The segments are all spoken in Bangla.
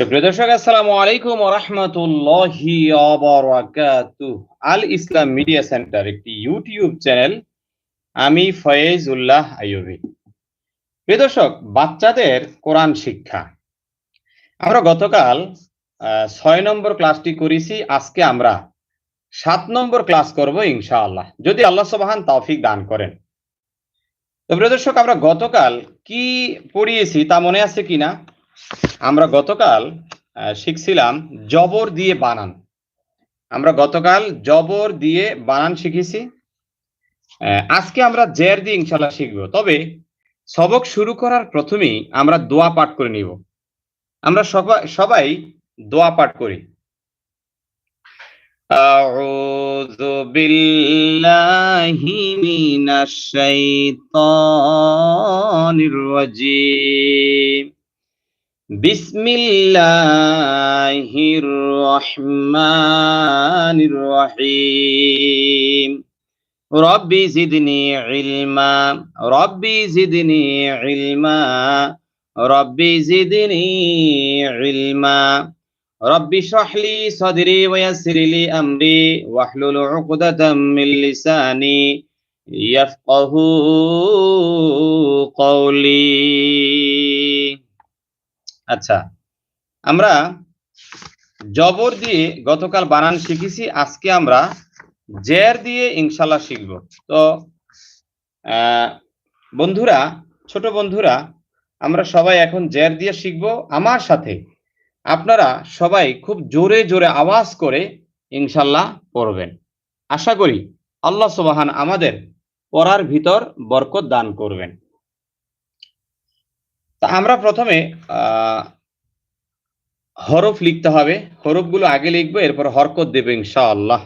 সুপ্রিয় দর্শক, আসসালামু আলাইকুম রহমতুল্লাহি আল ইসলাম মিডিয়া সেন্টার, একটি ইউটিউব চ্যানেল, আমি ফয়েজ উল্লাহ আইয়ুবি। প্রিয় দর্শক, বাচ্চাদের কোরআন শিক্ষা। আমরা গতকাল ছয় নম্বর ক্লাসটি করেছি, আজকে আমরা সাত নম্বর ক্লাস করব ইনশাআল্লাহ, যদি আল্লাহ সুবহান তৌফিক দান করেন। তো প্রিয় দর্শক, আমরা গতকাল কি পড়িয়েছি তা মনে আছে কিনা? আমরা গতকাল আহ, শিখছিলাম জবর দিয়ে বানান আমরা গতকাল জবর দিয়ে বানান শিখেছি আহ, আজকে আমরা জের দিয়ে ইনশাল্লাহ শিখবো তবে সবক শুরু করার প্রথমেই আমরা দোয়া পাঠ করে নিব আমরা সবাই সবাই দোয়া পাঠ করি أعوذ بالله من الشيطان الرجيم بسم الله الرحمن الرحيم. ربي زدني علما. ربي زدني علما. ربي زدني علما. ربي اشرح لي صدري ويسر لي أمري واحلل عقدة من لساني يفقه قولي. আচ্ছা আমরা জবর দিয়ে গতকাল বানান শিখেছি, আজকে আমরা জের দিয়ে ইনশাল্লাহ শিখব। তো বন্ধুরা, ছোট বন্ধুরা, আমরা সবাই এখন জের দিয়ে শিখব। আমার সাথে আপনারা সবাই খুব জোরে জোরে আওয়াজ করে ইনশাল্লাহ পড়বেন। আশা করি আল্লাহ সুবাহান আমাদের পড়ার ভিতর বরকত দান করবেন। তা আমরা প্রথমে হরফ লিখতে হবে। হরফগুলো আগে লিখব, এরপর হরকত দেবে ইনশাআল্লাহ।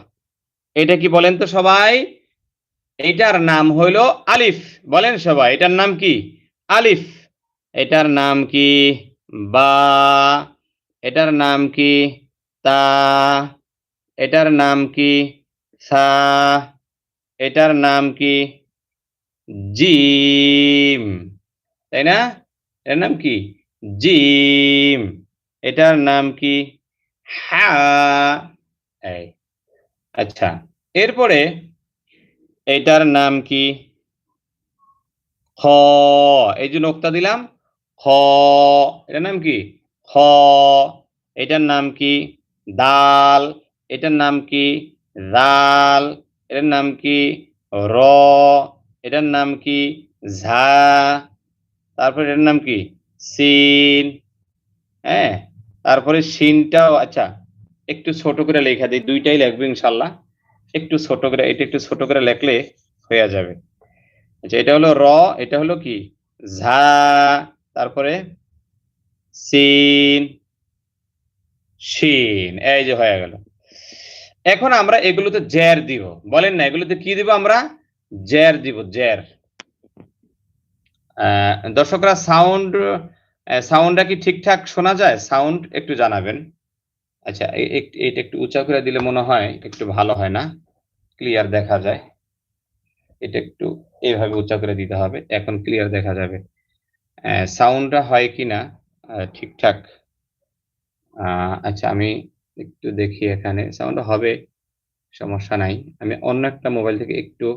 এটা কি বলেন তো সবাই? এটার নাম হইল আলিফ। বলেন সবাই, এটার নাম কি? আলিফ। এটার নাম কি? বা। এটার নাম কি? তা। এটার নাম কি? সা। এটার নাম কি? জিম। তাই না? এটার নাম কি? জিম। এটার নাম কি? হা। আচ্ছা। এরপরে এটার নাম কি? খ। এই যে নোক্তা দিলাম, খ। এটার নাম কি? খ। এটার নাম কি? দাল। এটার নাম কি? দাল। এটার নাম কি? র। এটার নাম কি? ঝা। তারপর এটার নাম কি? সিন। হ্যাঁ? তারপরে সিনটাও আচ্ছা একটু ছোট করে লেখা দিই দুইটাই লিখব ইনশাল্লাহ। একটু ছোট করে এটা একটু ছোট করে লেখলে হয়ে যাবে। আচ্ছা এটা হলো র এটা হলো কি? ঝা তারপরে সিন শিন এই যে হয়ে গেল। এখন আমরা এগুলোতে জ্যার দিব বলেন না এগুলোতে কি দিব আমরা? জ্যার দিব আহ, দর্শকরা সাউন্ড সাউন্ডটা কি ঠিকঠাক শোনা যায়? সাউন্ড একটু জানাবেন। আচ্ছা এটা একটু উঁচা করে দিলে মনে হয় একটু ভালো হয় না? ক্লিয়ার দেখা যায়। এটা একটু এইভাবে উঁচা করে দিতে হবে। এখন ক্লিয়ার দেখা যাবে। সাউন্ডটা হয় কিনা আহ, ঠিকঠাক। আচ্ছা আমি একটু দেখি এখানে। সাউন্ড হবে সমস্যা নাই। আমি অন্য একটা মোবাইল থেকে একটু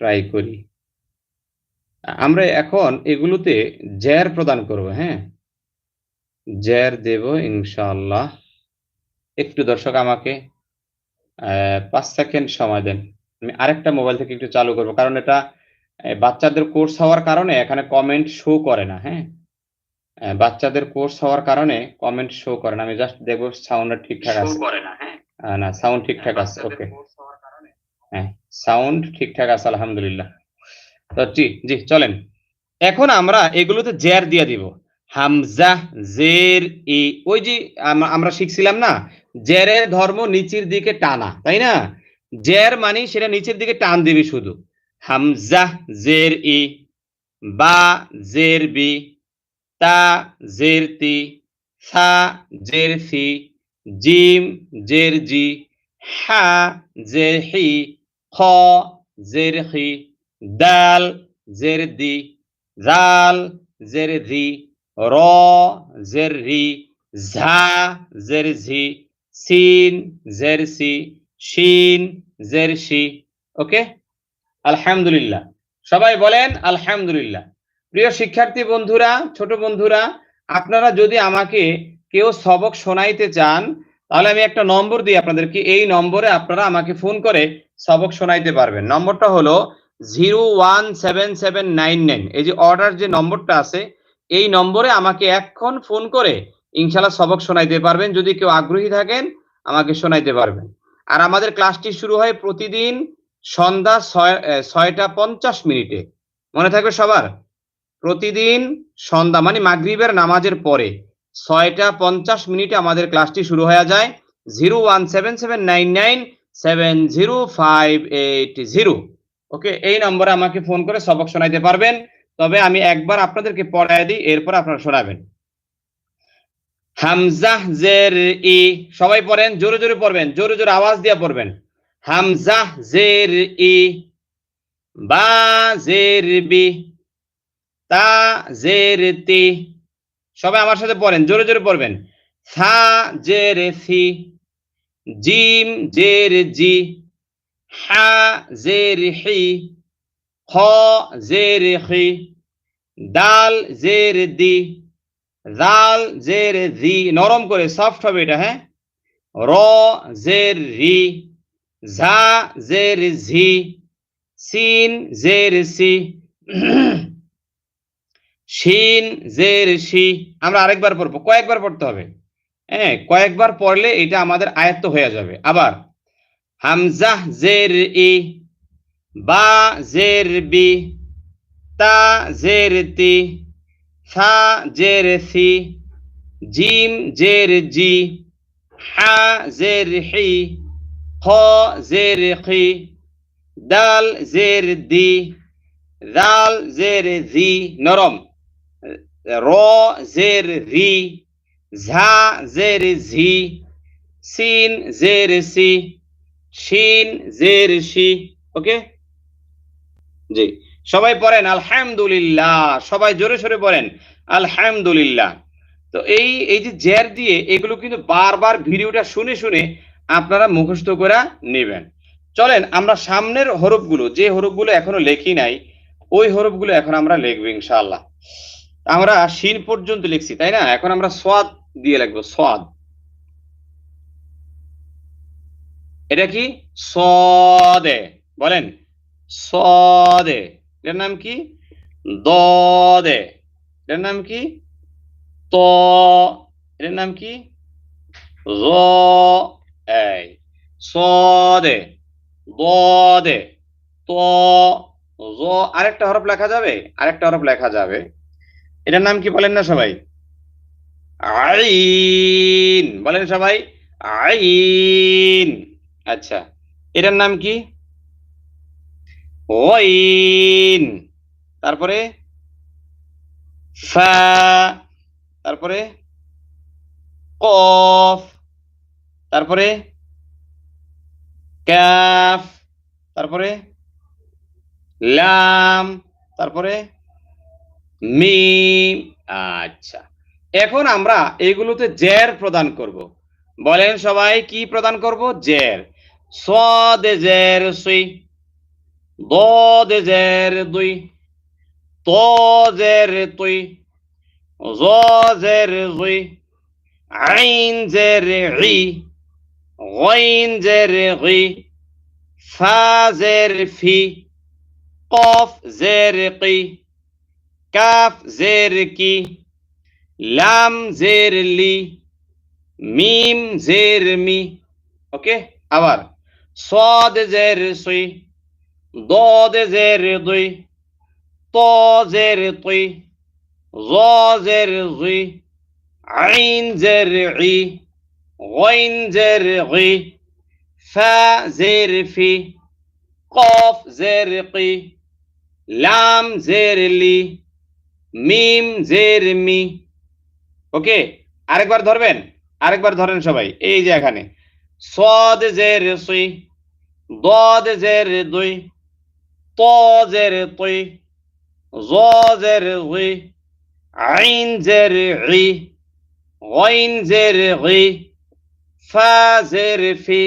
ট্রাই করি। আমরা এখন এগুলোতে জ্যার প্রদান করব হ্যাঁ? জ্যার দেব ইনশাআল্লাহ। একটু দর্শক আমাকে পাঁচ সেকেন্ড সময় দেন। আমি আরেকটা মোবাইল থেকে একটু চালু করব কারণ এটা বাচ্চাদের কোর্স হওয়ার কারণে এখানে কমেন্ট শো করে না হ্যাঁ? বাচ্চাদের কোর্স হওয়ার কারণে কমেন্ট শো করে না। আমি জাস্ট দেখব সাউন্ডটা ঠিকঠাক আছে। না সাউন্ড ঠিকঠাক আছে ওকে হ্যাঁ সাউন্ড ঠিকঠাক আছে আলহামদুলিল্লাহ। জি জি, চলেন। এখন আমরা এগুলোতে জের দিয়ে দিব। হামজা, জের, ই, ওই যে আমরা শিখছিলাম না, জেরের ধর্ম নিচের দিকে টানা, তাই না? জের মানে সেটা নিচের দিকে টান দিবি শুধু। হামজা, জের, ই, বা, জের, বি, তা, জের, তি, সা, জের, সি, জিম, জের, জি, হা, জের, হি, খ, জের, হি দাল জের দি জাল জের রি র জের রি ঝা জের ঝি সিন জের সি শিন জের শি ওকে? আলহামদুলিল্লাহ। সবাই বলেন আলহামদুলিল্লাহ। প্রিয় শিক্ষার্থী বন্ধুরা, ছোট বন্ধুরা, আপনারা যদি আমাকে কেউ সবক শোনাইতে চান, তাহলে আমি একটা নম্বর দিই আপনাদেরকে। এই নম্বরে আপনারা আমাকে ফোন করে সবক শোনাইতে পারবেন। নম্বরটা হলো zero one seven seven nine nine এই যে অর্ডার যে নম্বরটা আছে, এই নম্বরে আমাকে এখন ফোন করে ইনশাল্লাহ সবক শোনাইতে পারবেন। যদি কেউ আগ্রহী থাকেন, আমাকে শোনাইতে পারবেন। আর আমাদের ক্লাসটি শুরু হয় প্রতিদিন সন্ধ্যা ছয় ছয়টা পঞ্চাশ মিনিটে। মনে থাকবে সবার? প্রতিদিন সন্ধ্যা মানে মাগরিবের নামাজের পরে ছয়টা পঞ্চাশ মিনিটে আমাদের ক্লাসটি শুরু হয়ে যায়। Zero one seven seven nine nine seven zero five eight zero okay, এই নম্বরে আমাকে ফোন করে সবক শোনাইতে পারবেন। তবে আমি একবার আপনাদেরকে পড়ায় দিই, এরপর আপনারা শোনাবেন। হামজাহ জের, ই, সবাই পড়েন, জোরে জোরে পড়বেন, জোরে জোরে আওয়াজ দিয়ে পড়বেন। হামজাহ জের, ই, বা, জের, বি, তা, জের, তি, সবাই আমার সাথে পড়েন, জোরে জোরে পড়বেন। সা জের, সি, জিম, জের, জি হা জের হি খ জের হি দাল জের দি জাল জের জি নরম করে সফট হবে এটা হ্যাঁ? র জের রি ঝা জের ঝি সিন জের সি শিন জের শি আমরা আরেকবার পড়ব, কয়েকবার পড়তে হবে। হ্যাঁ কয়েকবার পড়লে এটা আমাদের আয়ত্ত হয়ে যাবে। আবার হামজাহ জের ই বা জের বি তা জের তি সা জের সি জিম জের জি হা জের হি খ জের খি দাল জের দি দাল জের জি নরম র জের রি ঝা জের ঝি সিন জের সি শিন, জের, শি, ওকে? জি। সবাই পড়েন, আলহামদুলিল্লাহ। সবাই জোরে সোরে পড়েন, আলহামদুলিল্লাহ। তো এই এই যে জের দিয়ে এগুলো কিন্তু বারবার ভিডিওটা শুনে শুনে আপনারা মুখস্থ করে নেবেন। চলেন, আমরা সামনের হরফগুলো, যে হরফগুলো এখনও লেখি নাই, ওই হরফগুলো এখন আমরা লিখব ইনশাআল্লাহ। আমরা শিন পর্যন্ত লিখছি, তাই না? এখন আমরা সোয়াদ দিয়ে লিখব, সোয়াদ। এটা কি? সদে। বলেন। সদে। এর নাম কি? দদে। এর নাম কি? ত। এর নাম কি? র এই সদে। দদে। ত, জ। আরেকটা হরফ লেখা যাবে? আরেকটা হরফ লেখা যাবে। এটার নাম কি বলেন না সবাই? আইন। বলেন সবাই। আইন। আচ্ছা এটার নাম কি? ওয়াইন। তারপরে? ফা। তারপরে? কফ। তারপরে? কাফ তারপরে? লাম। তারপরে? মিম। আচ্ছা এখন আমরা এগুলোতে জের প্রদান করব। বলেন সবাই কি প্রদান করব? জের সদ জের সুই ضاد زير ضي طا زير طي ظا زير ظي عين زير عي غين زير غي فا زير في قاف زير قي كاف زير كي لام زير لي ميم زير مي اوكي আবার صاد زير صي ضاد زير ضي طا زير طي ظا زير ظي عين زير عي غين زير غي فا زير في قاف زير قي لام زير لي মিম জের মি ওকে আরেকবার ধরবেন আরেকবার ধরেন সবাই এই যে এখানে সদ জের সুই ضاد زير দুই طا زر طي ظا زر ظي عين زر عي গইন জের গি ফা জের ফি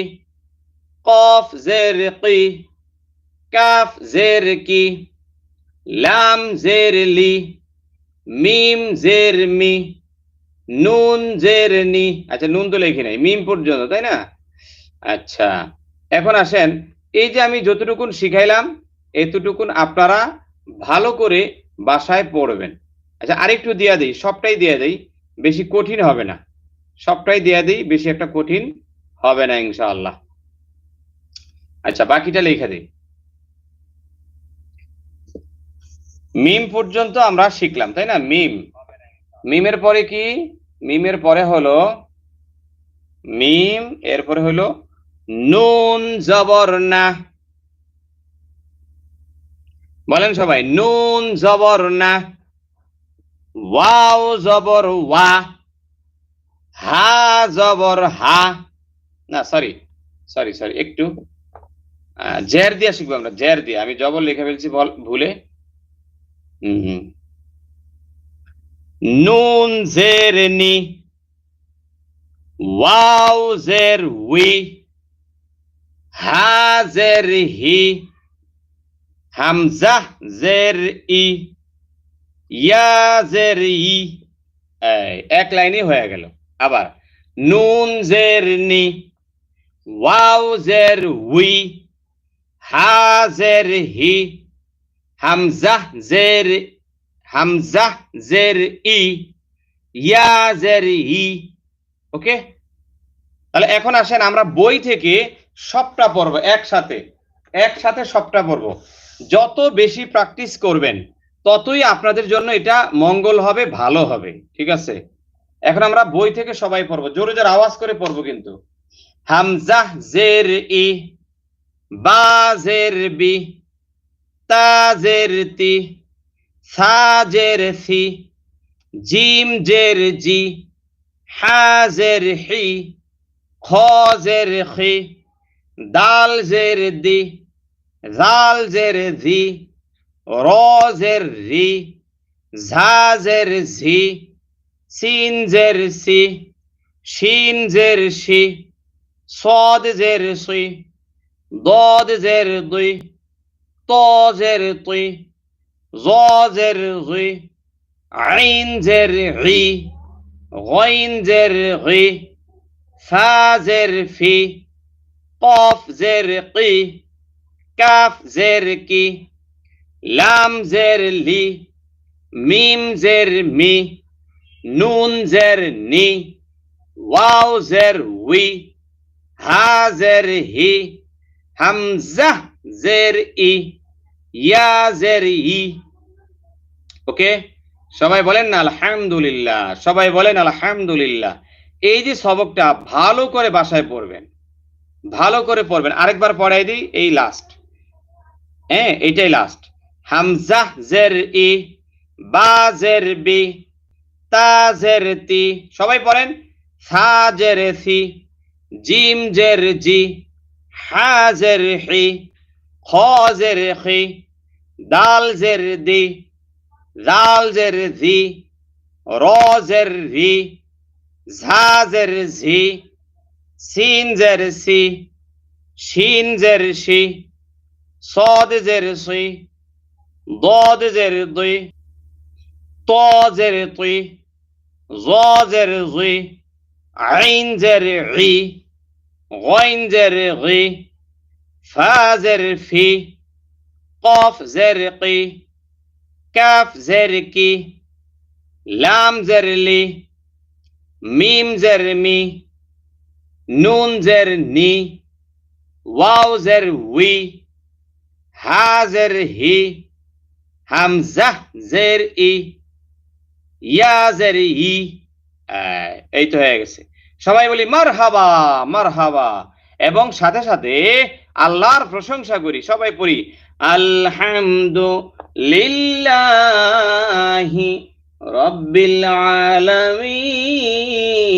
কফ জের কি কাফ জের কি লাম জের লি মিম জের মি নুন জের নি আচ্ছা নুন তো লিখি নাই মিম পর্যন্ত তাই না আচ্ছা। এখন আসেন, এই যে আমি যতটুকুন শিখাইলাম, এতটুকুন আপনারা ভালো করে বাসায় পড়বেন। আচ্ছা আরেকটু দিয়া দিই, সবটাই দিয়া দিই, বেশি কঠিন হবে না। সবটাই দিয়া দিই, বেশি একটা কঠিন হবে না, ইনশাআল্লাহ। আচ্ছা বাকিটা লিখে দিই। মিম পর্যন্ত আমরা শিখলাম, তাই না? মিম। মিমের পরে কি? মিমের পরে হলো, মিম, এরপরে হলো নুন জবর না। বলেন সবাই, নুন জবর না, ওয়াও জবর ওয়া, হা জবর হা। না সরি সরি সরি একটু জের দিয়া শিখব আমরা, জের দিয়ে। আমি জবর লিখে ফেলছি ভুলে। হুম হুম। নুন জের নি, ওয়াও জের উই। হা জের হি হামজা জের ই ইয়া জের ই এক লাইনই হয়ে গেল। আবার, নুন জের নি ওয়াও জের উই হা জের হি হামজা জের হামজা জের ই ইয়া জের ই ওকে? তাহলে এখন আসেন আমরা বই থেকে সবটা পড়ব একসাথে একসাথে সবটা পড়ব। যত বেশি প্র্যাকটিস করবেন, ততই আপনাদের জন্য এটা মঙ্গল হবে, ভালো হবে, ঠিক আছে? এখন আমরা বই থেকে সবাই পড়ব, জোরে জোরে আওয়াজ করে পড়ব কিন্তু। হামজা জের ই, বা জের বি, তা জের তি, সা জের সি, জিম জের জি, হা জের হি, খ জের খি দাল জের দি জাল জের জি র জের রি ঝা জের ঝি সিন জের সি শিন জের শি صاد জের সুই ضاد জের দুই ত জের তুই জ জের গুই আইন জের হি غين জের হি ফা জের ফি قاف জের কি কাফ জের কি লাম জের লি মিম জের মি নুন জের নি ওয়াও জের উই হা জের হি হামজা জের ই ইয়া জের ই ওকে সবাই বলেন না আলহামদুলিল্লাহ সবাই বলেন আলহামদুলিল্লাহ এই যে সবকটা ভালো করে বাসায় পড়বেন ভালো করে পড়বেন। আরেকবার পড়াই দিই, এই লাস্ট হ্যাঁ এইটাই লাস্ট হামজা জের ই, বা জের বি, তা জের তি। সবাই পড়েন? সা জের সি, জিম জের জি, হা জের হি, খ জের খি, দাল জের দি, জাল জের জি, র জের রি ঝা জের ঝি سين زر سي شين زر شي صاد زر صي ضاد زر ضي طا زر طي ظا زر ظي عين زر عي غين زر غي فا زر في قاف زر قي كاف زر كي لام زر لي ميم زر مي নুন জের নি ওয়াও জের উই হা জের হি হামজা জের ই ইয়া জের ই এই তো হয়ে গেছে। সবাই বলি মার হাবা মার হাবা এবং সাথে সাথে আল্লাহর প্রশংসা করি, সবাই পড়ি আলহামদু লিল্লাহি রব্বিল আলামিন।